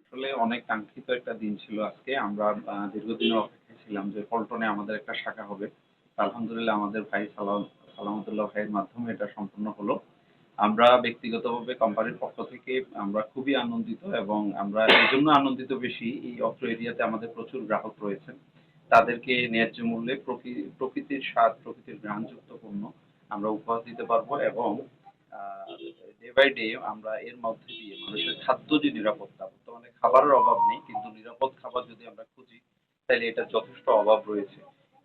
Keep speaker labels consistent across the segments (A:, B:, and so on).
A: আসলে অনেক কাঙ্ক্ষিত একটা দিন ছিল আজকে। আমরা অপেক্ষায় ছিলাম যে পল্টনে আমাদের একটা শাখা হবে। আলহামদুলিল্লাহ আমাদের ভাই সালাম, সালামতুল্লাহ ভাইয়ের মাধ্যমে এটা সম্পূর্ণ হলো। আমরা ব্যক্তিগতভাবে কোম্পানির পক্ষ থেকে আমরা খুবই আনন্দিত এবং আমরা এই জন্য আনন্দিত বেশি এই অত্র এরিয়াতে আমাদের প্রচুর গ্রাহক রয়েছেন। তাদেরকে ন্যায্য মূল্যে প্রকৃতির স্বাদ, প্রকৃতির গ্রহণযুক্ত পণ্য আমরা উপহার দিতে পারব এবং ডে বাই ডে আমরা এর মধ্যে দিয়ে মানুষের খাদ্য যে নিরাপত্তা, বর্তমানে খাবারের অভাব নেই, কিন্তু নিরাপদ খাবার যদি আমরা খুঁজি, তাহলে এটা যথেষ্ট অভাব রয়েছে।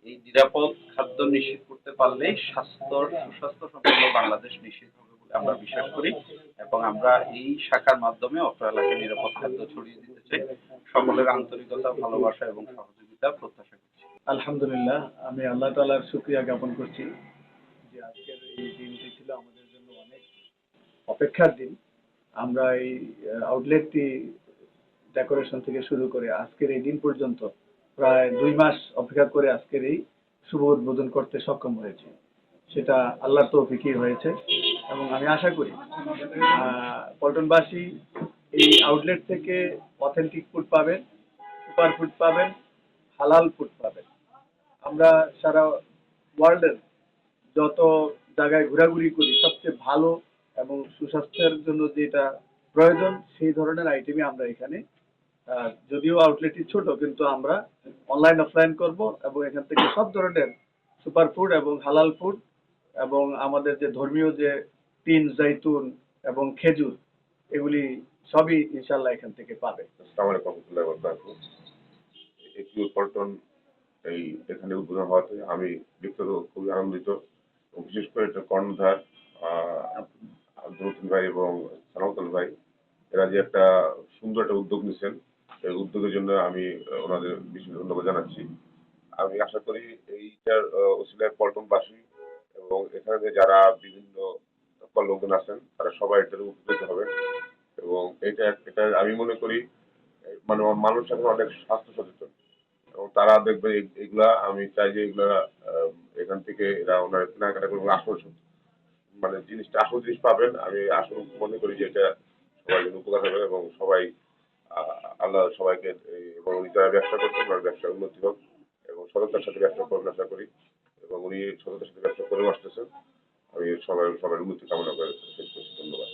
A: এই নিরাপদ খাদ্য নিশ্চিত করতে পারলে স্বাস্থ্য সুস্বাস্থ্য সম্পন্ন বাংলাদেশ নিশ্চিত হবে বলে আমরা বিশ্বাস করি এবং আমরা এই শাখার মাধ্যমে অত্র এলাকায় নিরাপদ খাদ্য ছড়িয়ে দিতে চাই। সকলের আন্তরিকতা, ভালোবাসা এবং সহযোগিতা প্রত্যাশা করছি।
B: আলহামদুলিল্লাহ, আমি আল্লাহ তাআলার শুকরিয়া জ্ঞাপন করছি যে আজকের এই দিনটি ছিল আমাদের অপেক্ষার দিন আমরা এই আউটলেটটি ডেকোরেশন থেকে শুরু করে আজকের এই দিন পর্যন্ত প্রায় দুই মাস অপেক্ষা করে আজকের এই শুভ উদ্বোধন করতে সক্ষম হয়েছি। সেটা আল্লাহর তৌফিকই হয়েছে এবং আমি আশা করি পল্টনবাসী এই আউটলেট থেকে অথেন্টিক ফুড পাবেন, সুপার ফুড পাবেন, হালাল ফুড পাবেন। আমরা সারা ওয়ার্ল্ডের যত জায়গায় ঘোরাঘুরি করি, সবচেয়ে ভালো এবং সুস্বাস্থ্যের জন্য যেটা প্রয়োজন, সেই ধরনের আইটেমই আমরা এখানে যদিও আউটলেটটি ছোট, কিন্তু আমরা অনলাইন অফলাইন করব এবং এখান থেকে সব ধরনের সুপার ফুড এবং হালাল ফুড এবং আমাদের যে ধর্মীয় যে তিন জাইতুন এবং খেজুর, এগুলি সবই ইনশাল্লাহ এখান থেকে পাবে।
C: একটি এই এখানে উদ্বোধন হওয়াতে আমি খুবই আনন্দিত বিশেষ করে এটা কর্ণধার মতিন ভাই এবং সালামতুল ভাই এরা যে একটা সুন্দর একটা উদ্যোগ নিয়েছেন এই উদ্যোগের জন্য আমি ওনাদের বিশেষ ধন্যবাদ জানাচ্ছি। আমি আশা করি এইটার আহ, ওসিলায় পল্টনবাসী এবং এখানে যারা বিভিন্ন লোকজন আছেন তারা সবাই এটার উপকৃত হবে এবং এটা এটা আমি মনে করি মানে মানুষ এখন অনেক স্বাস্থ্য সচেতন এবং তারা দেখবে এগুলা আমি চাই যে এগুলা এখান থেকে এরা ওনারা কেনাকাটা করবেন আসল সব- মানে জিনিসটা আসল জিনিস পাবেন। আমি আসল মনে করি যে এটা সবাই জন্য উপকার হবে এবং সবাই আল্লাহ সবাইকে এবং উনি যারা ব্যবসা করছেন, ওনার ব্যবসা উন্নতি হোক এবং সততার সাথে ব্যবসা করবেন আশা করি। এবং উনি সততার সাথে ব্যবসা করেও আসতেছেন। আমি সবাই সবার উন্নতি কামনা করে শেষ করছি। ধন্যবাদ।